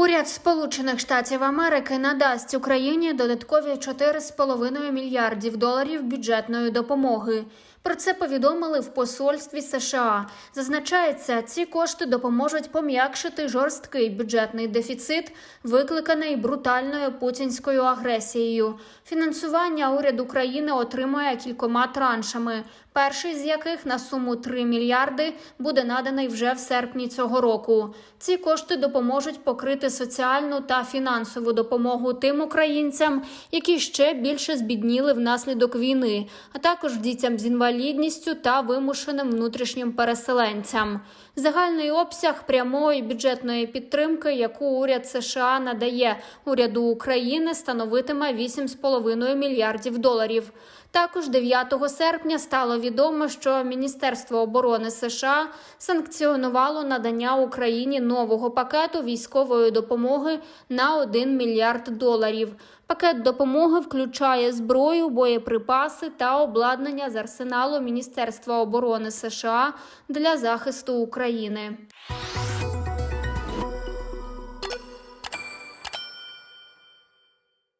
Уряд Сполучених Штатів Америки надасть Україні додаткові 4,5 мільярдів доларів бюджетної допомоги. Про це повідомили в посольстві США. Зазначається, ці кошти допоможуть пом'якшити жорсткий бюджетний дефіцит, викликаний брутальною путінською агресією. Фінансування уряд України отримає кількома траншами. Перший з яких на суму 3 мільярди буде наданий вже в серпні цього року. Ці кошти допоможуть покрити соціальну та фінансову допомогу тим українцям, які ще більше збідніли внаслідок війни, а також дітям з інвалідністю та вимушеним внутрішнім переселенцям. Загальний обсяг прямої бюджетної підтримки, яку уряд США надає уряду України, становитиме 8,5 мільярдів доларів. Також 9 серпня стало відомо, що Міністерство оборони США санкціонувало надання Україні нового пакету військової допомоги на 1 мільярд доларів. Пакет допомоги включає зброю, боєприпаси та обладнання з арсеналу Міністерства оборони США для захисту України.